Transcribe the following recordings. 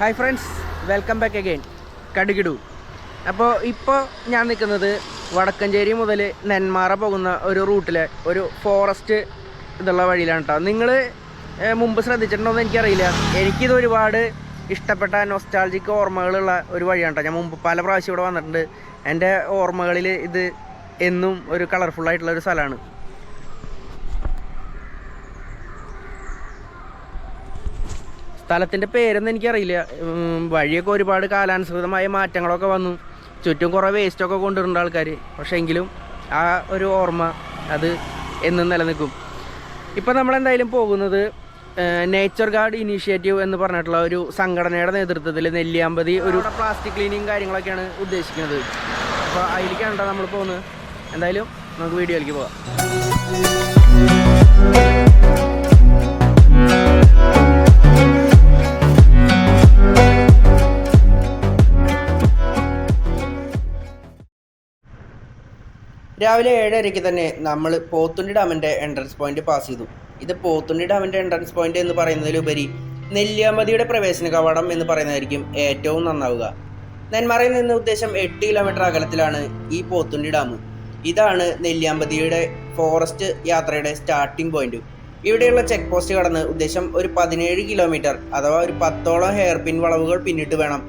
Hi friends welcome back again കടുകിടു. അപ്പോൾ ഇപ്പോൾ ഞാൻ നിൽക്കുന്നത് വടക്കഞ്ചേരി മുതൽ നെന്മാറ പോകുന്ന ഒരു റൂട്ടിലെ ഒരു ഫോറസ്റ്റ് ഇതുള്ള വഴിയിലാണ് കേട്ടോ നിങ്ങൾ മുമ്പ് ശ്രദ്ധിച്ചിട്ടുണ്ടോ എന്ന് എനിക്കറിയില്ല. എനിക്കിത് ഒരുപാട് ഇഷ്ടപ്പെട്ട നൊസ്റ്റാൾജിക് ഓർമ്മകളുള്ള ഒരു വഴിയാണ് കേട്ടോ ഞാൻ മുമ്പ് പല പ്രാവശ്യം ഇവിടെ വന്നിട്ടുണ്ട്. എന്റെ ഓർമ്മകളിൽ ഇത് എന്നും ഒരു കളർഫുൾ ആയിട്ടുള്ള ഒരു സ്ഥലമാണ്. സ്ഥലത്തിന്റെ പേരൊന്നും എനിക്കറിയില്ല. വഴിയൊക്കെ ഒരുപാട് കാലാനുസൃതമായ മാറ്റങ്ങളൊക്കെ വന്നു. ചുറ്റും കുറേ വേസ്റ്റൊക്കെ കൊണ്ടുവരുന്നുണ്ട് ആൾക്കാർ പക്ഷേ എങ്കിലും ആ ഒരു ഓർമ്മ അത് എന്നും നിലനിൽക്കും. ഇപ്പം നമ്മളെന്തായാലും പോകുന്നത് നേച്ചർ ഗാർഡ് ഇനീഷ്യേറ്റീവ് എന്ന് പറഞ്ഞിട്ടുള്ള ഒരു സംഘടനയുടെ നേതൃത്വത്തിൽ നെല്ലിയാമ്പതി ഒരു പ്ലാസ്റ്റിക് ക്ലീനിങ് കാര്യങ്ങളൊക്കെയാണ് ഉദ്ദേശിക്കുന്നത്. അപ്പോൾ അതിലേക്കാണ് നമ്മൾ പോകുന്നത്. എന്തായാലും നമുക്ക് വീഡിയോയിലേക്ക് പോകാം. രാവിലെ ഏഴരയ്ക്ക് തന്നെ നമ്മൾ പോത്തുണ്ടി ഡാമിന്റെ എൻട്രൻസ് പോയിന്റ് പാസ് ചെയ്തു. ഇത് പോത്തുണ്ടി ഡാമിന്റെ എൻട്രൻസ് പോയിന്റ് എന്ന് പറയുന്നതിലുപരി നെല്ലിയാമ്പതിയുടെ പ്രവേശന കവാടം എന്ന് പറയുന്നതായിരിക്കും ഏറ്റവും നന്നാവുക. നെന്മാറയിൽ നിന്ന് ഉദ്ദേശം എട്ട് കിലോമീറ്റർ അകലത്തിലാണ് ഈ പോത്തുണ്ടി ഡാം. ഇതാണ് നെല്ലിയാമ്പതിയുടെ ഫോറസ്റ്റ് യാത്രയുടെ സ്റ്റാർട്ടിംഗ് പോയിന്റ് ഇവിടെയുള്ള ചെക്ക് പോസ്റ്റ് കടന്ന് ഉദ്ദേശം ഒരു പതിനേഴ് കിലോമീറ്റർ അഥവാ ഒരു പത്തോളം ഹെയർ പിൻ വളവുകൾ പിന്നിട്ട് വേണം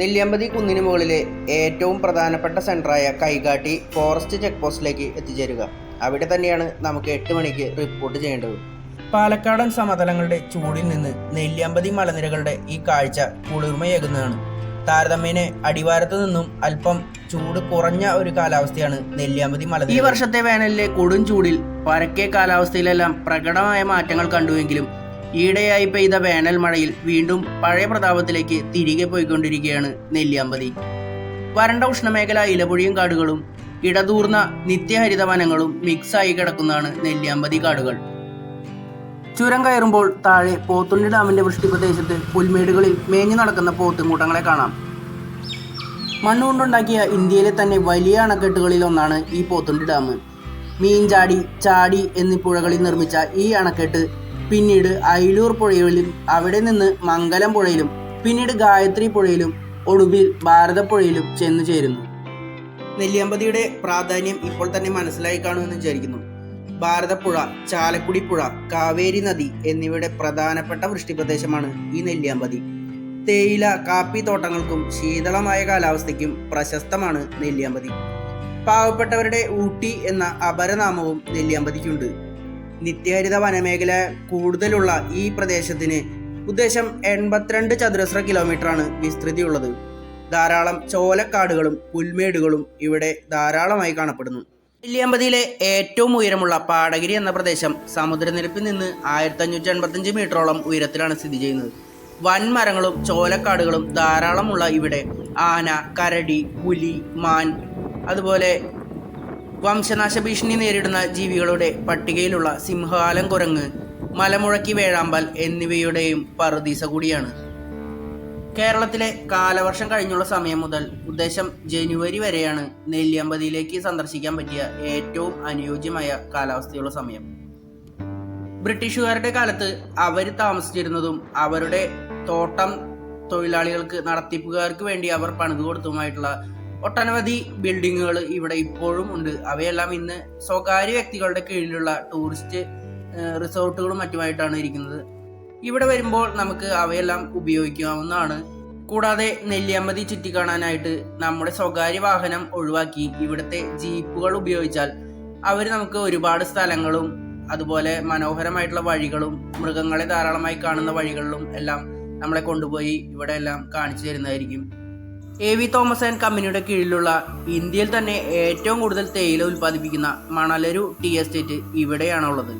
നെല്ലിയമ്പതി കുന്നിന് മുകളിലെ ഏറ്റവും പ്രധാനപ്പെട്ട സെന്ററായ കൈകാട്ടി ഫോറസ്റ്റ് ചെക്ക് പോസ്റ്റിലേക്ക് എത്തിച്ചേരുക. അവിടെ തന്നെയാണ് നമുക്ക് എട്ട് മണിക്ക് റിപ്പോർട്ട് ചെയ്യേണ്ടത്. പാലക്കാടൻ സമതലങ്ങളുടെ ചൂടിൽ നിന്ന് നെല്ലിയമ്പതി മലനിരകളുടെ ഈ കാഴ്ച കുളിർമയേകുന്നതാണ്. താരതമ്യേന അടിവാരത്ത് നിന്നും അല്പം ചൂട് കുറഞ്ഞ ഒരു കാലാവസ്ഥയാണ് നെല്ലിയാമ്പതി മല ഈ വർഷത്തെ വേനലിലെ കൊടും ചൂടിൽ പരക്കെ കാലാവസ്ഥയിലെല്ലാം പ്രകടമായ മാറ്റങ്ങൾ കണ്ടുവെങ്കിലും ഈയിടെയായി പെയ്ത വേനൽ മഴയിൽ വീണ്ടും പഴയ പ്രതാപത്തിലേക്ക് തിരികെ പോയിക്കൊണ്ടിരിക്കുകയാണ് നെല്ലിയാമ്പതി. വരണ്ട ഉഷ്ണമേഖല ഇലപൊഴിയും കാടുകളും ഇടതൂർന്ന നിത്യഹരിത വനങ്ങളും മിക്സായി കിടക്കുന്നതാണ് നെല്ലിയാമ്പതി കാടുകൾ. ചുരം കയറുമ്പോൾ താഴെ പോത്തുണ്ടി ഡാമിന്റെ വൃഷ്ടിപ്രദേശത്ത് പുൽമേടുകളിൽ മേഞ്ഞു നടക്കുന്ന പോത്തുംകൂട്ടങ്ങളെ കാണാം. മണ്ണുകൊണ്ടുണ്ടാക്കിയ ഇന്ത്യയിലെ തന്നെ വലിയ അണക്കെട്ടുകളിൽ ഒന്നാണ് ഈ പോത്തുണ്ടി ഡാം. മീൻചാടി ചാടി എന്നീ പുഴകളിൽ നിർമ്മിച്ച ഈ അണക്കെട്ട് പിന്നീട് അയിലൂർ പുഴയിലും അവിടെ നിന്ന് മംഗലം പുഴയിലും പിന്നീട് ഗായത്രി പുഴയിലും ഒടുവിൽ ഭാരതപ്പുഴയിലും ചെന്നു ചേരുന്നു. നെല്ലിയമ്പതിയുടെ പ്രാധാന്യം ഇപ്പോൾ തന്നെ മനസ്സിലായി കാണുമെന്ന് വിചാരിക്കുന്നു. ഭാരതപ്പുഴ ചാലക്കുടി പുഴ കാവേരി നദി എന്നിവയുടെ പ്രധാനപ്പെട്ട വൃഷ്ടിപ്രദേശമാണ് ഈ നെല്ലിയാമ്പതി. തേയില കാപ്പി തോട്ടങ്ങൾക്കും ശീതളമായ കാലാവസ്ഥയ്ക്കും പ്രശസ്തമാണ് നെല്ലിയാമ്പതി. പാവപ്പെട്ടവരുടെ ഊട്ടി എന്ന അപരനാമവും നെല്ലിയാമ്പതിക്കുണ്ട്. നിത്യഹരിത വനമേഖല കൂടുതലുള്ള ഈ പ്രദേശത്തിന് ഉദ്ദേശം എൺപത്തിരണ്ട് ചതുരശ്ര കിലോമീറ്ററാണ് വിസ്തൃതിയുള്ളത്. ധാരാളം ചോലക്കാടുകളും പുൽമേടുകളും ഇവിടെ ധാരാളമായി കാണപ്പെടുന്നു. നെല്ലിയമ്പതിയിലെ ഏറ്റവും ഉയരമുള്ള പാടഗിരി എന്ന പ്രദേശം സമുദ്രനിരപ്പിൽ നിന്ന് ആയിരത്തി അഞ്ഞൂറ്റി എൺപത്തഞ്ച് മീറ്ററോളം ഉയരത്തിലാണ് സ്ഥിതി ചെയ്യുന്നത്. വൻമരങ്ങളും ചോലക്കാടുകളും ധാരാളമുള്ള ഇവിടെ ആന കരടി പുലി മാൻ അതുപോലെ വംശനാശ ഭീഷണി നേരിടുന്ന ജീവികളുടെ പട്ടികയിലുള്ള സിംഹകാലം കുരങ്ങ് മലമുഴക്കി വേഴാമ്പൽ എന്നിവയുടെയും പറുദീസ കൂടിയാണ്. കേരളത്തിലെ കാലവർഷം കഴിഞ്ഞുള്ള സമയം മുതൽ ഉദ്ദേശം ജനുവരി വരെയാണ് നെല്ലിയമ്പതിയിലേക്ക് സന്ദർശിക്കാൻ പറ്റിയ ഏറ്റവും അനുയോജ്യമായ കാലാവസ്ഥയുള്ള സമയം. ബ്രിട്ടീഷുകാരുടെ കാലത്ത് അവർ താമസിച്ചിരുന്നതും അവരുടെ തോട്ടം തൊഴിലാളികൾക്ക് നടത്തിപ്പുകാർക്ക് വേണ്ടി അവർ പണിതു കൊടുത്തതുമായിട്ടുള്ള ഒട്ടനവധി ബിൽഡിങ്ങുകൾ ഇവിടെ ഇപ്പോഴും ഉണ്ട്. അവയെല്ലാം ഇന്ന് സ്വകാര്യ വ്യക്തികളുടെ കീഴിലുള്ള ടൂറിസ്റ്റ് റിസോർട്ടുകളും മറ്റുമായിട്ടാണ് ഇരിക്കുന്നത്. ഇവിടെ വരുമ്പോൾ നമുക്ക് അവയെല്ലാം ഉപയോഗിക്കാവുന്നതാണ്. കൂടാതെ നെല്ലിയമ്പതി ചുറ്റിക്കാണാനായിട്ട് നമ്മുടെ സ്വകാര്യ വാഹനം ഒഴിവാക്കി ഇവിടുത്തെ ജീപ്പുകൾ ഉപയോഗിച്ചാൽ അവർ നമുക്ക് ഒരുപാട് സ്ഥലങ്ങളും അതുപോലെ മനോഹരമായിട്ടുള്ള വഴികളും മൃഗങ്ങളെ ധാരാളമായി കാണുന്ന വഴികളിലും എല്ലാം നമ്മളെ കൊണ്ടുപോയി ഇവിടെ എല്ലാം കാണിച്ചു തരുന്നതായിരിക്കും. എ വി തോമസ് ആൻഡ് കമ്പനിയുടെ കീഴിലുള്ള ഇന്ത്യയിൽ തന്നെ ഏറ്റവും കൂടുതൽ തേയില ഉൽപ്പാദിപ്പിക്കുന്ന മണലരു ടീ എസ്റ്റേറ്റ് ഇവിടെയാണുള്ളത്.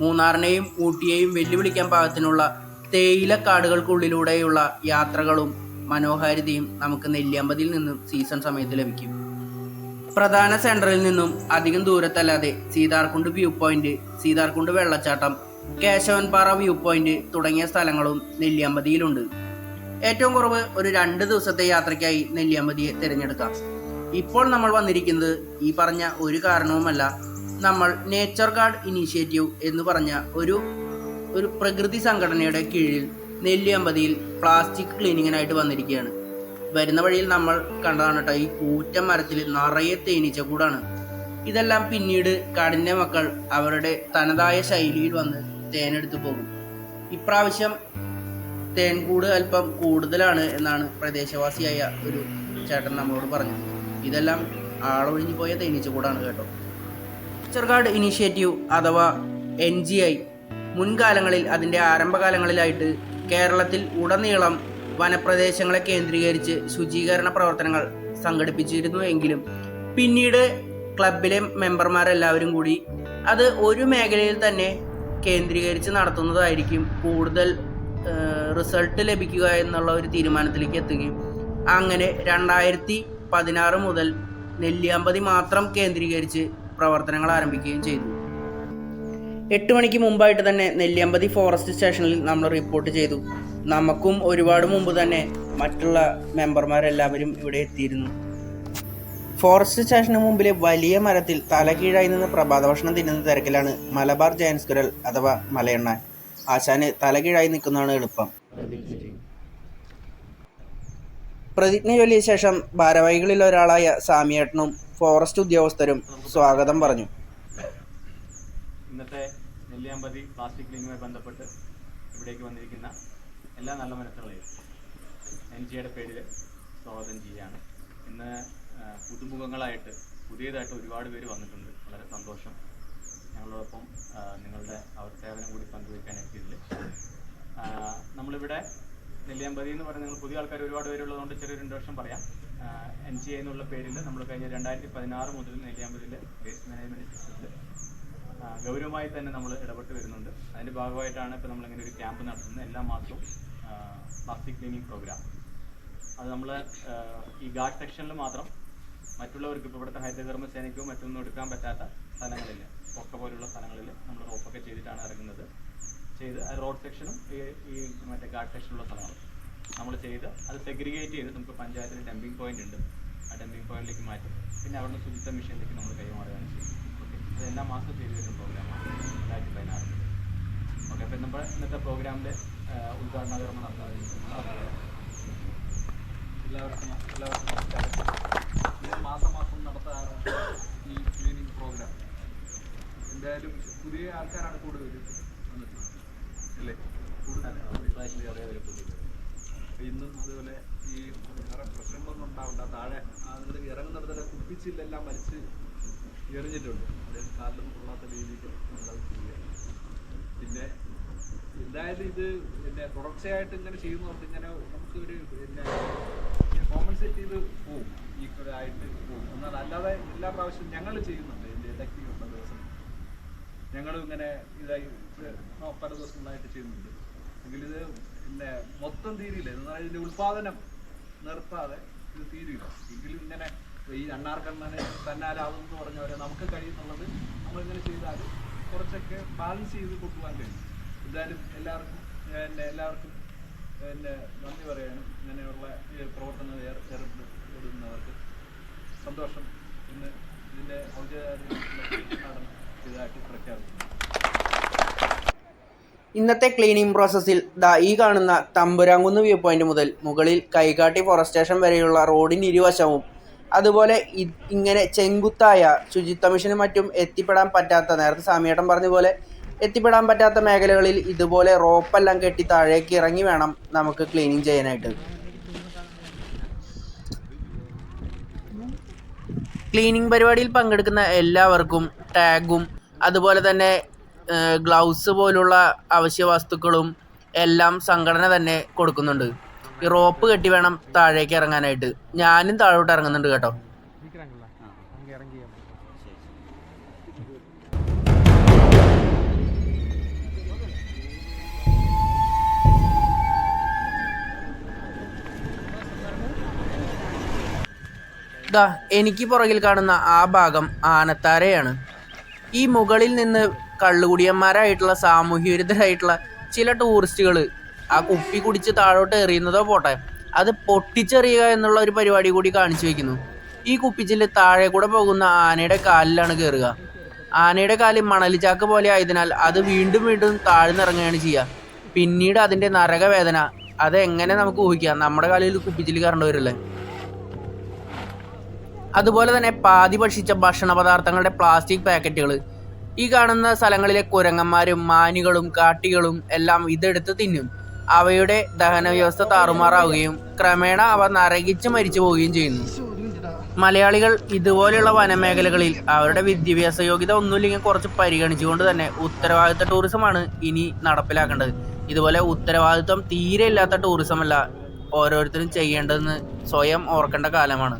മൂന്നാറിനെയും ഊട്ടിയെയും വെല്ലുവിളിക്കാൻ പാകത്തിനുള്ള തേയില കാടുകൾക്കുള്ളിലൂടെയുള്ള യാത്രകളും മനോഹാരിതയും നമുക്ക് നെല്ലിയാമ്പതിയിൽ നിന്നും സീസൺ സമയത്ത് ലഭിക്കും. പ്രധാന സെന്ററിൽ നിന്നും അധികം ദൂരത്തല്ലാതെ സീതാർകുണ്ട് വ്യൂ പോയിന്റ് സീതാർകുണ്ട് വെള്ളച്ചാട്ടം കേശവൻപാറ വ്യൂ പോയിന്റ് തുടങ്ങിയ സ്ഥലങ്ങളും നെല്ലിയാമ്പതിയിലുണ്ട്. ഏറ്റവും കുറവ് ഒരു രണ്ട് ദിവസത്തെ യാത്രയ്ക്കായി നെല്ലിയാമ്പതിയെ തിരഞ്ഞെടുക്കാം. ഇപ്പോൾ നമ്മൾ വന്നിരിക്കുന്നത് ഈ പറഞ്ഞ ഒരു കാരണവുമല്ല. നമ്മൾ നേച്ചർ ഗാർഡ് ഇനീഷ്യേറ്റീവ് എന്ന് പറഞ്ഞ ഒരു ഒരു പ്രകൃതി സംഘടനയുടെ കീഴിൽ നെല്ലിയാമ്പതിയിൽ പ്ലാസ്റ്റിക് ക്ലീനിങ്ങിനായിട്ട് വന്നിരിക്കുകയാണ്. വരുന്ന വഴിയിൽ നമ്മൾ കണ്ടതാണ് കേട്ടോ ഈ കൂറ്റ മരത്തിൽ നിറയെ തേനീച്ച കൂടാണ്. ഇതെല്ലാം പിന്നീട് കാടിന്റെ മക്കൾ അവരുടെ തനതായ ശൈലിയിൽ വന്ന് തേനെടുത്ത് പോകും. ഇപ്രാവശ്യം തേൻകൂട് അല്പം കൂടുതലാണ് എന്നാണ് പ്രദേശവാസിയായ ഒരു ചേട്ടൻ നമ്മളോട് പറഞ്ഞു ഇതെല്ലാം ആളൊഴിഞ്ഞു പോയ തേനീച്ചക്കൂടാണ് കേട്ടോ. ചെറുകാട് ഇനീഷ്യേറ്റീവ് അഥവാ എൻ ജി ഐ മുൻകാലങ്ങളിൽ അതിന്റെ ആരംഭകാലങ്ങളിലായിട്ട് കേരളത്തിൽ ഉടനീളം വനപ്രദേശങ്ങളെ കേന്ദ്രീകരിച്ച് ശുചീകരണ പ്രവർത്തനങ്ങൾ സംഘടിപ്പിച്ചിരുന്നു എങ്കിലും പിന്നീട് ക്ലബിലെ മെമ്പർമാരെല്ലാവരും കൂടി അത് ഒരു മേഖലയിൽ തന്നെ കേന്ദ്രീകരിച്ച് നടത്തുന്നതായിരിക്കും കൂടുതൽ റിസൾട്ട് ലഭിക്കുക എന്നുള്ള ഒരു തീരുമാനത്തിലേക്ക് എത്തുകയും അങ്ങനെ രണ്ടായിരത്തി പതിനാറ് മുതൽ നെല്ലിയാമ്പതി മാത്രം കേന്ദ്രീകരിച്ച് പ്രവർത്തനങ്ങൾ ആരംഭിക്കുകയും ചെയ്തു. എട്ട് മണിക്ക് മുമ്പായിട്ട് തന്നെ നെല്ലിയാമ്പതി ഫോറസ്റ്റ് സ്റ്റേഷനിൽ നമ്മൾ റിപ്പോർട്ട് ചെയ്തു. നമുക്കും ഒരുപാട് മുമ്പ് തന്നെ മറ്റുള്ള മെമ്പർമാരെല്ലാവരും ഇവിടെ എത്തിയിരുന്നു. ഫോറസ്റ്റ് സ്റ്റേഷന് മുമ്പിലെ വലിയ മരത്തിൽ തലകീഴായി നിന്ന് പ്രഭാത ഭക്ഷണം തിന്നുന്ന തിരക്കിലാണ് മലബാർ ജയൻസ് കുരൽ അഥവാ മലയണ്ണാൻ. ആശാന് തലകീഴായി നിൽക്കുന്നതാണ് എളുപ്പം. പ്രതിജ്ഞ ചൊല്ലിയ ശേഷം ഭാരവാഹികളിൽ ഒരാളായ സാമിയേട്ടനും ഫോറസ്റ്റ് ഉദ്യോഗസ്ഥരും സ്വാഗതം പറഞ്ഞു. ഇന്നത്തെ നെല്ലിയാമ്പതി പ്ലാസ്റ്റിക് ക്ലീനുമായി ബന്ധപ്പെട്ട് ഇവിടേക്ക് വന്നിരിക്കുന്ന എല്ലാ നല്ല മനസ്സുകളെയും എൻ ജിയുടെ പേരിൽ സ്വാഗതം ചെയ്യുകയാണ്. ഇന്ന് പുതുമുഖങ്ങളായിട്ട് പുതിയതായിട്ട് ഒരുപാട് പേര് വന്നിട്ടുണ്ട്. വളരെ സന്തോഷം. ഞങ്ങളോടൊപ്പം നിങ്ങളുടെ അവർ സേവനം കൂടി പങ്കുവയ്ക്കാൻ എത്തിയതിൽ നമ്മളിവിടെ നെല്ലിയാമ്പതി എന്ന് നിങ്ങൾ പുതിയ ആൾക്കാർ ഒരുപാട് പേരുള്ളതുകൊണ്ട് ചെറിയൊരു ഇൻട്രൊഡക്ഷൻ പറയാം. എൻ ജി എന്നുള്ള പേരിൽ നമ്മൾ കഴിഞ്ഞ രണ്ടായിരത്തി പതിനാറ് മുതൽ നെല്ലിയാമ്പതിയിൽ വേസ്റ്റ് മാനേജ്മെന്റ് സിസ്റ്റത്തിൽ ഗൗരവമായി തന്നെ നമ്മൾ ഇടപെട്ട് വരുന്നുണ്ട്. അതിന്റെ ഭാഗമായിട്ടാണ് ഇപ്പോൾ നമ്മളിങ്ങനെ ഒരു ക്യാമ്പ് നടത്തുന്നത്. എല്ലാ മാസവും പ്ലാസ്റ്റിക് ക്ലീനിങ് പ്രോഗ്രാം അത് നമ്മൾ ഈ ഗാർഡ് സെക്ഷനിൽ മാത്രം മറ്റുള്ളവർക്ക് ഇപ്പോൾ ഇവിടുത്തെ ഹരിതകർമ്മ സേനയ്ക്കോ മറ്റൊന്നും എടുക്കാൻ പറ്റാത്ത സ്ഥലങ്ങളിൽ പൊക്ക പോലുള്ള സ്ഥലങ്ങളിൽ നമ്മൾ റോപ്പൊക്കെ ചെയ്തിട്ടാണ് ഇറങ്ങുന്നത്. ചെയ്ത് റോഡ് സെക്ഷനും ഈ മറ്റേ ഗാർഡ് സെക്ഷനുള്ള സ്ഥലമാണ്. നമ്മൾ ചെയ്ത് അത് സെഗ്രിഗേറ്റ് ചെയ്ത് നമുക്ക് പഞ്ചായത്തിൽ ഡംപിങ് പോയിന്റ് ഉണ്ട്. ആ ഡംപിങ് പോയിന്റിലേക്ക് മാറ്റും. പിന്നെ അവിടുന്ന് ശുചിത്വ മിഷനിലേക്ക് നമ്മൾ കൈമാറുകയാണ് ചെയ്യുന്നത്. ഓക്കെ അത് എല്ലാ മാസവും ചെയ്തു വരുന്ന പ്രോഗ്രാമാണ് രണ്ടായിരത്തി പതിനാറ്. ഓക്കെ അപ്പം നമ്മുടെ ഇന്നത്തെ പ്രോഗ്രാമിന്റെ ഉദ്ഘാടന കർമ്മം എല്ലാവർക്കും എല്ലാവർക്കും നമസ്കാരം. മാസം മാസം നടത്താറുണ്ട് ഈ ക്ലീനിങ് പ്രോഗ്രാം എന്തായാലും പുതിയ ആൾക്കാരാണ് കൂടുതൽ അല്ലേ ഇന്നും അതുപോലെ ഈ വേറെ പ്രശ്നങ്ങളൊന്നും ഉണ്ടാവില്ല താഴെ നിങ്ങൾ ഇറങ്ങുന്നിടത്തൊക്കെ കുപ്പിച്ചില്ലെല്ലാം വലിച്ച് എറിഞ്ഞിട്ടുണ്ട്. അതായത് കാലിലൊന്നും കൊള്ളാത്ത രീതിയിൽ നമ്മളത് ചെയ്യുക പിന്നെ എന്തായാലും ഇത് പിന്നെ തുടർച്ചയായിട്ട് ഇങ്ങനെ ചെയ്യുന്നതുകൊണ്ട് ഇങ്ങനെ നമുക്ക് ഒരു പിന്നെ കോമ്പൻസേറ്റ് ചെയ്ത് പോകും ഈക്വലായിട്ട് പോകും എന്നാൽ അല്ലാതെ എല്ലാ പ്രാവശ്യവും ഞങ്ങൾ ചെയ്യുന്നുണ്ട്. എന്റെ ഇലക്ടീവുള്ള ദിവസം ഞങ്ങളും ഇങ്ങനെ ഇതായി ഇത് പല ദിവസങ്ങളായിട്ട് ചെയ്യുന്നുണ്ട്. എങ്കിൽ ഇത് പിന്നെ മൊത്തം തീരില്ല പറഞ്ഞാൽ ഇതിന്റെ ഉൽപാദനം നിർത്താതെ ഇത് തീരില്ല. എങ്കിലും ഇങ്ങനെ ഈ അണ്ണാർക്കണ്ണനെ തന്നാലാവും എന്ന് പോലെ നമുക്ക് കഴിയുന്നുള്ളത് നമ്മളിങ്ങനെ ചെയ്താൽ കുറച്ചൊക്കെ ബാലൻസ് ചെയ്ത് കൊണ്ടുപോകാൻ കഴിയും. എന്തായാലും എല്ലാവർക്കും പിന്നെ എല്ലാവർക്കും പിന്നെ നന്ദി പറയാനും ഇങ്ങനെയുള്ള പ്രവർത്തനങ്ങൾ ഏർ- ഏർപ്പെടുന്നവർക്ക് സന്തോഷം. ഇന്ന് ഇതിന്റെ ഔദ്യോഗിക ഇതായിട്ട് പ്രഖ്യാപിക്കുന്നു. ഇന്നത്തെ ക്ലീനിങ് പ്രോസസ്സിൽ ദാ ഈ കാണുന്ന തമ്പുരാങ്കുന്ന് വ്യൂ പോയിന്റ് മുതൽ മുകളിൽ കൈകാട്ടി ഫോറസ്റ്റ് സ്റ്റേഷൻ വരെയുള്ള റോഡിന് ഇരുവശവും അതുപോലെ ഇങ്ങനെ ചെങ്കുത്തായ ശുചിത്വ മിഷനും മറ്റും എത്തിപ്പെടാൻ പറ്റാത്ത നേരത്തെ സാമിയേട്ടൻ പറഞ്ഞ പോലെ എത്തിപ്പെടാൻ പറ്റാത്ത മേഖലകളിൽ ഇതുപോലെ റോപ്പെല്ലാം കെട്ടി താഴേക്ക് ഇറങ്ങി വേണം നമുക്ക് ക്ലീനിങ് ചെയ്യാനായിട്ട്. ക്ലീനിങ് പരിപാടിയിൽ പങ്കെടുക്കുന്ന എല്ലാവർക്കും ടാഗും അതുപോലെ തന്നെ ഗ്ലൗസ് പോലുള്ള അവശ്യ വസ്തുക്കളും എല്ലാം സംഘടന തന്നെ കൊടുക്കുന്നുണ്ട്. ഈ റോപ്പ് കെട്ടി വേണം താഴേക്ക് ഇറങ്ങാനായിട്ട്. ഞാനും താഴോട്ട് ഇറങ്ങുന്നുണ്ട് കേട്ടോ. ദാ എനിക്ക് പുറകിൽ കാണുന്ന ആ ഭാഗം ആനത്താരയാണ്. ഈ മുകളിൽ നിന്ന് കള്ളുകുടിയന്മാരായിട്ടുള്ള സാമൂഹ്യ വിരുദ്ധരായിട്ടുള്ള ചില ടൂറിസ്റ്റുകൾ ആ കുപ്പി കുടിച്ച് താഴോട്ട് എറിയുന്നതോ പോട്ടെ അത് പൊട്ടിച്ചെറിയുക എന്നുള്ള ഒരു പരിപാടി കൂടി കാണിച്ചു വെക്കുന്നു. ഈ കുപ്പിച്ചിൽ താഴെ കൂടെ പോകുന്ന ആനയുടെ കാലിലാണ് കയറുക ആനയുടെ കാൽ മണലിച്ചാക്ക് പോലെ ആയതിനാൽ അത് വീണ്ടും വീണ്ടും താഴ്ന്നിറങ്ങുകയാണ് ചെയ്യുക. പിന്നീട് അതിന്റെ നരകവേദന അതെങ്ങനെ നമുക്ക് ഊഹിക്കാം? നമ്മുടെ കാലിൽ കുപ്പിച്ചിൽ കറണ്ട് വരില്ലേ അതുപോലെ തന്നെ പാതി ഭക്ഷിച്ച ഭക്ഷണ പദാർത്ഥങ്ങളുടെ പ്ലാസ്റ്റിക് പാക്കറ്റുകൾ ഈ കാണുന്ന സ്ഥലങ്ങളിലെ കുരങ്ങന്മാരും മാനുകളും കാട്ടികളും എല്ലാം ഇതെടുത്ത് തിന്നും. അവയുടെ ദഹന വ്യവസ്ഥ താറുമാറാവുകയും ക്രമേണ അവ നരകിച്ച് മരിച്ചു പോവുകയും ചെയ്യുന്നു. മലയാളികൾ ഇതുപോലെയുള്ള വനമേഖലകളിൽ അവരുടെ വിദ്യാഭ്യാസ യോഗ്യത ഒന്നുമില്ലെങ്കിൽ കുറച്ച് പരിഗണിച്ചുകൊണ്ട് തന്നെ ഉത്തരവാദിത്ത ടൂറിസമാണ് ഇനി നടപ്പിലാക്കേണ്ടത്. ഇതുപോലെ ഉത്തരവാദിത്വം തീരെ ഇല്ലാത്ത ടൂറിസമല്ല ഓരോരുത്തരും ചെയ്യേണ്ടതെന്ന് സ്വയം ഓർക്കേണ്ട കാലമാണ്.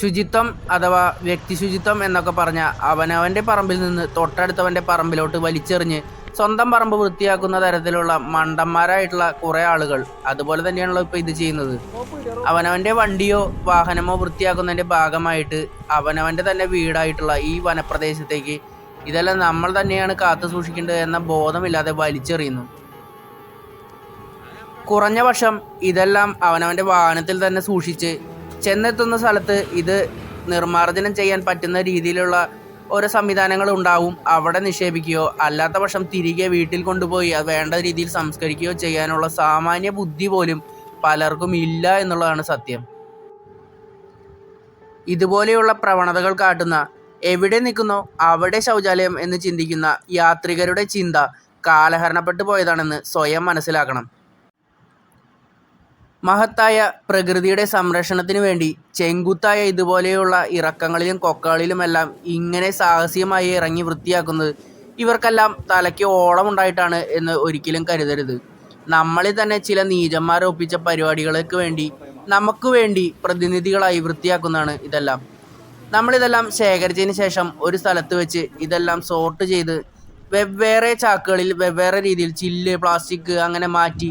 ശുചിത്വം അഥവാ വ്യക്തി ശുചിത്വം എന്നൊക്കെ പറഞ്ഞ അവനവന്റെ പറമ്പിൽ നിന്ന് തൊട്ടടുത്തവന്റെ പറമ്പിലോട്ട് വലിച്ചെറിഞ്ഞ് സ്വന്തം പറമ്പ് വൃത്തിയാക്കുന്ന തരത്തിലുള്ള മണ്ടന്മാരായിട്ടുള്ള കുറേ ആളുകൾ. അതുപോലെ തന്നെയാണല്ലോ ഇപ്പോൾ ഇത് ചെയ്യുന്നത്. അവനവന്റെ വണ്ടിയോ വാഹനമോ വൃത്തിയാക്കുന്നതിന്റെ ഭാഗമായിട്ട് അവനവന്റെ തന്നെ വീടായിട്ടുള്ള ഈ വനപ്രദേശത്തേക്ക് ഇതെല്ലാം നമ്മൾ തന്നെയാണ് കാത്തു സൂക്ഷിക്കേണ്ടത് എന്ന ബോധമില്ലാതെ വലിച്ചെറിയുന്നു. കുറഞ്ഞ പക്ഷം ഇതെല്ലാം അവനവന്റെ വാഹനത്തിൽ തന്നെ സൂക്ഷിച്ച് ചെന്നെത്തുന്ന സ്ഥലത്ത് ഇത് നിർമ്മാർജനം ചെയ്യാൻ പറ്റുന്ന രീതിയിലുള്ള ഓരോ സംവിധാനങ്ങൾ ഉണ്ടാവും. അവിടെ നിക്ഷേപിക്കുകയോ അല്ലാത്ത പക്ഷം തിരികെ വീട്ടിൽ കൊണ്ടുപോയി അത് വേണ്ട രീതിയിൽ സംസ്കരിക്കുകയോ ചെയ്യാനുള്ള സാമാന്യ ബുദ്ധി പോലും പലർക്കും ഇല്ല എന്നുള്ളതാണ് സത്യം. ഇതുപോലെയുള്ള പ്രവണതകൾ കാട്ടുന്ന എവിടെ നിൽക്കുന്നോ അവിടെ ശൗചാലയം എന്ന് ചിന്തിക്കുന്ന യാത്രികരുടെ ചിന്ത കാലഹരണപ്പെട്ടു പോയതാണെന്ന് സ്വയം മനസ്സിലാക്കണം. മഹത്തായ പ്രകൃതിയുടെ സംരക്ഷണത്തിന് വേണ്ടി ചെങ്കുത്തായ ഇതുപോലെയുള്ള ഇറക്കങ്ങളിലും കൊക്കകളിലുമെല്ലാം ഇങ്ങനെ സാഹസികമായി ഇറങ്ങി വൃത്തിയാക്കുന്നത് ഇവർക്കെല്ലാം തലയ്ക്ക് ഓളമുണ്ടായിട്ടാണ് എന്ന് ഒരിക്കലും കരുതരുത്. നമ്മളിൽ തന്നെ ചില നീചന്മാരെ ഒപ്പിച്ച പരിപാടികൾക്ക് വേണ്ടി നമുക്ക് വേണ്ടി പ്രതിനിധികളായി വൃത്തിയാക്കുന്നതാണ് ഇതെല്ലാം. നമ്മളിതെല്ലാം ശേഖരിച്ചതിന് ശേഷം ഒരു സ്ഥലത്ത് വെച്ച് ഇതെല്ലാം സോർട്ട് ചെയ്ത് വെവ്വേറെ ചാക്കുകളിൽ വെവ്വേറെ രീതിയിൽ ചില്ല് പ്ലാസ്റ്റിക് അങ്ങനെ മാറ്റി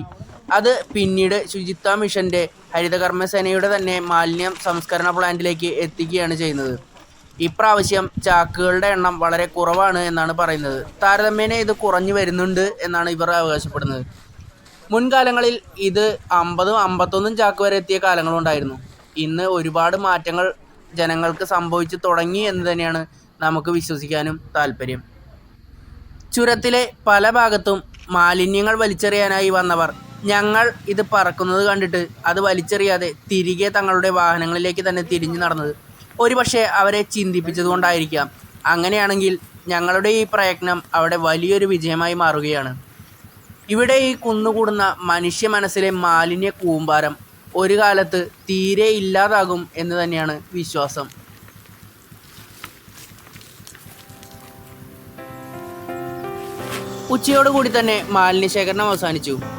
അത് പിന്നീട് ശുചിത്വ മിഷന്റെ ഹരിതകർമ്മസേനയുടെ തന്നെ മാലിന്യം സംസ്കരണ പ്ലാന്റിലേക്ക് എത്തിക്കുകയാണ് ചെയ്യുന്നത്. ഇപ്രാവശ്യം ചാക്കുകളുടെ എണ്ണം വളരെ കുറവാണ് എന്നാണ് പറയുന്നത്. താരതമ്യേന ഇത് കുറഞ്ഞു വരുന്നുണ്ട് എന്നാണ് ഇവർ അവകാശപ്പെടുന്നത്. മുൻകാലങ്ങളിൽ ഇത് അമ്പതും അമ്പത്തൊന്നും ചാക്ക് വരെ എത്തിയ കാലങ്ങളുണ്ടായിരുന്നു ഇന്ന് ഒരുപാട് മാറ്റങ്ങൾ ജനങ്ങൾക്ക് സംഭവിച്ചു തുടങ്ങി എന്ന് തന്നെയാണ് നമുക്ക് വിശ്വസിക്കാനും താല്പര്യം. ചുരത്തിലെ പല ഭാഗത്തും മാലിന്യങ്ങൾ വലിച്ചെറിയാനായി വന്നവർ ഞങ്ങൾ ഇത് പറക്കുന്നത് കണ്ടിട്ട് അത് വലിച്ചെറിയാതെ തിരികെ തങ്ങളുടെ വാഹനങ്ങളിലേക്ക് തന്നെ തിരിഞ്ഞു നടന്നത്. ഒരുപക്ഷെ അവരെ ചിന്തിപ്പിച്ചതുകൊണ്ടായിരിക്കാം. അങ്ങനെയാണെങ്കിൽ ഞങ്ങളുടെ ഈ പ്രയത്നം അവിടെ വലിയൊരു വിജയമായി മാറുകയാണ്. ഇവിടെ ഈ കുന്നുകൂടുന്ന മനുഷ്യ മനസ്സിലെ മാലിന്യ കൂമ്പാരം ഒരു കാലത്ത് തീരെ ഇല്ലാതാകും എന്ന് തന്നെയാണ് വിശ്വാസം. ഉച്ചയോടുകൂടി തന്നെ മാലിന്യ ശേഖരണം അവസാനിച്ചു.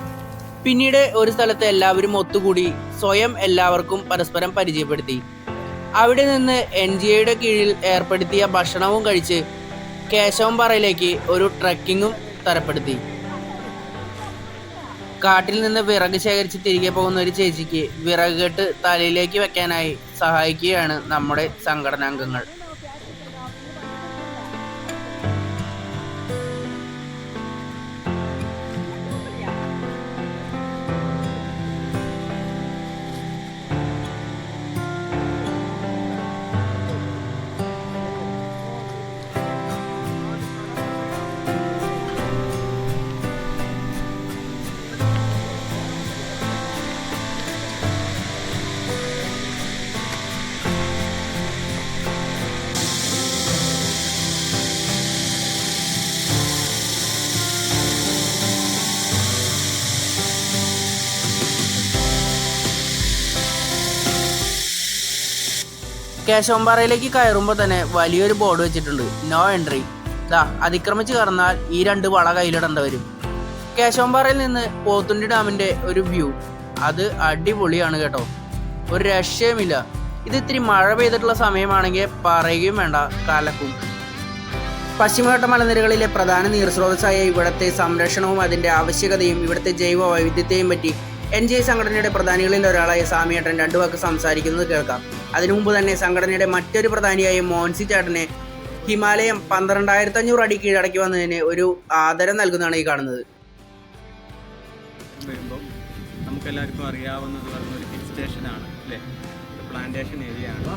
പിന്നീട് ഒരു സ്ഥലത്ത് എല്ലാവരും ഒത്തുകൂടി സ്വയം എല്ലാവർക്കും പരസ്പരം പരിചയപ്പെടുത്തി. അവിടെ നിന്ന് എൻ ജി ഒയുടെ കീഴിൽ ഏർപ്പെടുത്തിയ ഭക്ഷണവും കഴിച്ച് കേശവംപാറയിലേക്ക് ഒരു ട്രക്കിങ്ങും തരപ്പെടുത്തി. കാട്ടിൽ നിന്ന് വിറക് ശേഖരിച്ച് തിരികെ പോകുന്ന ഒരു ചേച്ചിക്ക് വിറക് കെട്ട് തലയിലേക്ക് വെക്കാനായി സഹായിക്കുകയാണ് നമ്മുടെ സംഘടനാംഗങ്ങൾ കേശവമ്പാറയിലേക്ക് കയറുമ്പോൾ തന്നെ വലിയൊരു ബോർഡ് വെച്ചിട്ടുണ്ട്. നോ എൻട്രി ദാ അതിക്രമിച്ച് കടന്നാൽ ഈ രണ്ട് വള കയ്യിലിടേണ്ട വരും. കേശവമ്പാറയിൽ നിന്ന് പോത്തുണ്ടി ഡാമിന്റെ ഒരു വ്യൂ അത് അടിപൊളിയാണ് കേട്ടോ. ഒരു രക്ഷയുമില്ല. ഇത് ഇത്തിരി മഴ പെയ്തിട്ടുള്ള സമയമാണെങ്കിൽ പറയുകയും വേണ്ട കലക്കും. പശ്ചിമഘട്ട മലനിരകളിലെ പ്രധാന നീർസ്രോതസ്സായ ഇവിടുത്തെ സംരക്ഷണവും അതിന്റെ ആവശ്യകതയും ഇവിടുത്തെ ജൈവ വൈവിധ്യത്തെയും പറ്റി എൻ ജി ഐ സംഘടനയുടെ പ്രധാനികളിൽ ഒരാളായ സാമിയേട്ടൻ രണ്ടു വാക്ക് സംസാരിക്കുന്നത് കേൾക്കാം. അതിനു മുമ്പ് തന്നെ സംഘടനയുടെ മറ്റൊരു പ്രധാനിയായ മോൻസി ചേട്ടനെ ഹിമാലയം പന്ത്രണ്ടായിരത്തി അഞ്ഞൂറ് അടി കീഴടക്കി വന്നതിന് ഒരു ആദരം നൽകുന്നതാണ് ഈ കാണുന്നത്. നമുക്കെല്ലാവർക്കും അറിയാവുന്നത് പറഞ്ഞ ഒരു ഹിൽ സ്റ്റേഷനാണ് അല്ലേ? ഒരു പ്ലാന്റേഷൻ ഏരിയ ആണ്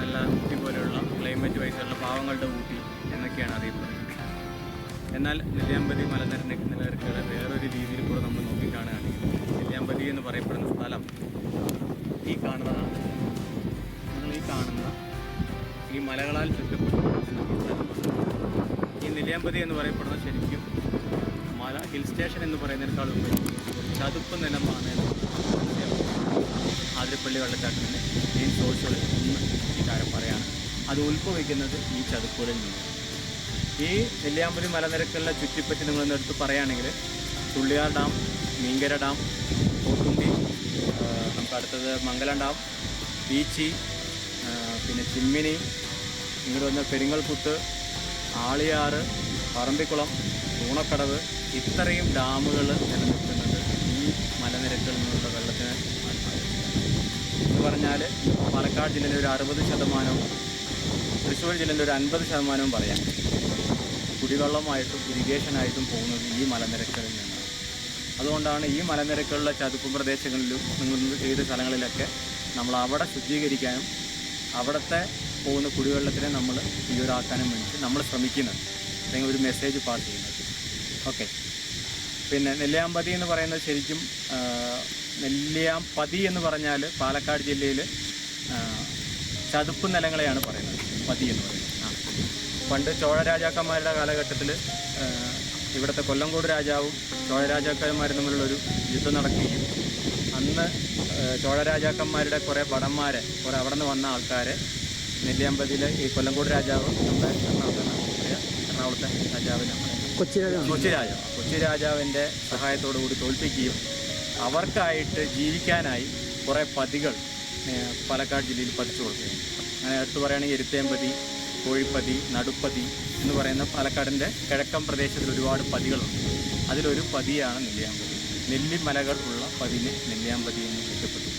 നല്ല ഊട്ടി പോലെയുള്ള ക്ലൈമറ്റ് വൈസുള്ള പാവങ്ങളുടെ ഊട്ടി എന്നൊക്കെയാണ് അറിയപ്പെടുന്നത്. എന്നാൽ നെല്ലിയാമ്പതി മലനിരക്ക് നിലനിരക്കുകളെ വേറൊരു രീതിയിൽ കൂടെ നമ്മൾ നോക്കിക്കാണുകയാണെങ്കിൽ നെല്ലിയാമ്പതി എന്ന് പറയപ്പെടുന്ന സ്ഥലം ഈ കാണുന്നതാണ് നിങ്ങൾ ഈ കാണുന്ന ഈ മലകളാൽ ചുറ്റപ്പെട്ടിരിക്കുന്ന ഈ നെല്ലിയാമ്പതി എന്ന് പറയപ്പെടുന്ന ശരിക്കും മല ഹിൽ സ്റ്റേഷൻ എന്ന് പറയുന്നതിനേക്കാൾ ഉപരി ചതുപ്പ് നിലമാണ്. ആതിരപ്പള്ളി വെള്ളച്ചാട്ടത്തിന്റെ മെയിൻ സോഴ്സുകളിൽ ഇന്ന് ഈ കാര്യം പറയാണ് അത് ഉത്ഭവിക്കുന്നത് ഈ ചതുപ്പുകളിൽ നിന്നാണ് ഈ നെല്ലിയാമ്പതി മലനിരക്കുള്ള ചുറ്റിപ്പറ്റി നിങ്ങളൊന്ന് എടുത്ത് പറയുകയാണെങ്കിൽ തുള്ളിയാർ ഡാം മീങ്കര ഡാം പോത്തുണ്ടി നമുക്ക് അടുത്തത് മംഗലം ഡാം ബീച്ചി പിന്നെ ചിമ്മിനി ഇങ്ങോട്ട് വന്ന പെരിങ്ങൽകുത്ത് ആളിയാറ് പറമ്പിക്കുളം ഊണക്കടവ് ഇത്രയും ഡാമുകൾ നിലനിൽക്കുന്നത് ഈ മലനിരക്കിൽ നിന്നുള്ള വെള്ളത്തിന് എന്ന് പറഞ്ഞാൽ പാലക്കാട് ജില്ലയിലെ ഒരു അറുപത് ശതമാനവും തൃശ്ശൂർ ജില്ലയിലെ ഒരു അൻപത് ശതമാനവും പറയാം. കുടിവെള്ളമായിട്ടും ഇറിഗേഷനായിട്ടും പോകുന്നത് ഈ മലനിരക്കിൽ നിന്നാണ്. അതുകൊണ്ടാണ് ഈ മലനിരക്കുള്ള ചതുപ്പ് പ്രദേശങ്ങളിലും നിങ്ങൾ ചെയ്ത സ്ഥലങ്ങളിലൊക്കെ നമ്മൾ അവിടെ ശുദ്ധീകരിക്കാനും അവിടുത്തെ പോകുന്ന കുടിവെള്ളത്തിനെ നമ്മൾ പ്യൂരാക്കാനും വേണ്ടി നമ്മൾ ശ്രമിക്കുന്നത്. അല്ലെങ്കിൽ ഒരു മെസ്സേജ് പാസ് ചെയ്യുന്നത്. ഓക്കെ പിന്നെ നെല്ലിയാമ്പതി എന്ന് പറയുന്നത് ശരിക്കും നെല്ലിയാമ്പതി എന്ന് പറഞ്ഞാൽ പാലക്കാട് ജില്ലയിൽ ചതുപ്പ് നിലങ്ങളെയാണ് പറയുന്നത്. പതി എന്ന് പറയുന്നത്. ആ. പണ്ട് ചോഴ രാജാക്കന്മാരുടെ കാലഘട്ടത്തിൽ ഇവിടുത്തെ കൊല്ലംകോട് രാജാവും ചോഴ രാജാക്കന്മാരും തമ്മിലുള്ളൊരു യുദ്ധം നടക്കുകയും അന്ന് ചോഴരാജാക്കന്മാരുടെ ചോഴ രാജാക്കന്മാരുടെ കുറേ ഭടന്മാരെ കുറേ അവിടെ നിന്ന് വന്ന ആൾക്കാരെ നെല്ലിയമ്പതിയിലെ ഈ കൊല്ലംകോട് രാജാവ് നമ്മുടെ എറണാകുളത്തെ എറണാകുളത്തെ രാജാവിനെ കൊച്ചി കൊച്ചി രാജാവ്. കൊച്ചി രാജാവിന്റെ സഹായത്തോടു കൂടി തോൽപ്പിക്കുകയും അവർക്കായിട്ട് ജീവിക്കാനായി കുറേ പതികൾ പാലക്കാട് ജില്ലയിൽ പതിച്ചു കൊടുക്കുകയും. അങ്ങനെ എടുത്തു പറയുകയാണെങ്കിൽ എരുത്തേമ്പതി കോഴിപ്പതി നടുപ്പതി എന്ന് പറയുന്ന പാലക്കാടിന്റെ കിഴക്കൻ പ്രദേശത്തിൽ ഒരുപാട് പതികളുണ്ട്. അതിലൊരു പതിയാണ് നെല്ലിയാമ്പതി. നെല്ലിമലകൾ ഉള്ള പതിന് നെല്ലിയാമ്പതി എന്ന് വിളിക്കപ്പെട്ടു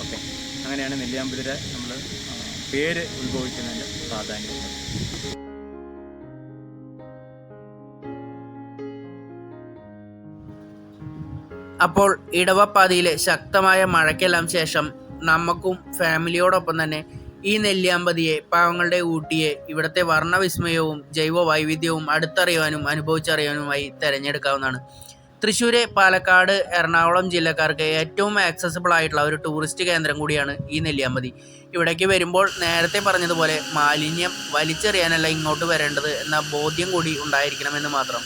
ഓക്കെ. അങ്ങനെയാണ് നെല്ലിയാമ്പതിയുടെ നമ്മൾ പേര് ഉത്ഭവിക്കുന്നതിന്റെ പ്രാധാന്യം. അപ്പോൾ ഇടവപ്പാതിയിലെ ശക്തമായ മഴയ്ക്കെല്ലാം ശേഷം നമുക്കും ഫാമിലിയോടൊപ്പം തന്നെ ഈ നെല്ലിയാമ്പതിയെ പാവങ്ങളുടെ ഊട്ടിയെ ഇവിടുത്തെ വർണവിസ്മയവും ജൈവ വൈവിധ്യവും അടുത്തറിയാനും അനുഭവിച്ചറിയാനുമായി തിരഞ്ഞെടുക്കാവുന്നതാണ്. തൃശ്ശൂര് പാലക്കാട് എറണാകുളം ജില്ലക്കാർക്ക് ഏറ്റവും ആക്സസിബിൾ ആയിട്ടുള്ള ഒരു ടൂറിസ്റ്റ് കേന്ദ്രം കൂടിയാണ് ഈ നെല്ലിയാമ്പതി. ഇവിടേക്ക് വരുമ്പോൾ നേരത്തെ പറഞ്ഞതുപോലെ മാലിന്യം വലിച്ചെറിയാനല്ല ഇങ്ങോട്ട് വരേണ്ടത് എന്ന ബോധ്യം കൂടി ഉണ്ടായിരിക്കണമെന്ന് മാത്രം.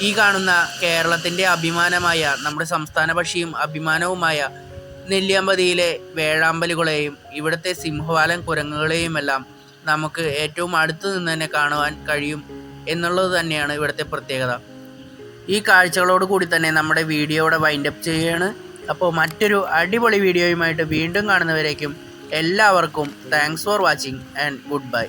ഈ കാണുന്ന കേരളത്തിന്റെ അഭിമാനമായ നമ്മുടെ സംസ്ഥാന പക്ഷിയും അഭിമാനവുമായ നെല്ലിയാമ്പതിയിലെ വേഴാമ്പലുകളെയും ഇവിടുത്തെ സിംഹവാലൻ കുരങ്ങുകളെയുമെല്ലാം നമുക്ക് ഏറ്റവും അടുത്ത് നിന്ന് തന്നെ കാണുവാൻ കഴിയും എന്നുള്ളത് തന്നെയാണ് ഇവിടുത്തെ പ്രത്യേകത. ഈ കാഴ്ചകളോട് കൂടി തന്നെ നമ്മുടെ വീഡിയോയുടെ വൈൻഡപ്പ് ചെയ്യുകയാണ്. അപ്പോൾ മറ്റൊരു അടിപൊളി വീഡിയോയുമായിട്ട് വീണ്ടും കാണുന്നവരേക്കും എല്ലാവർക്കും thanks for watching and good bye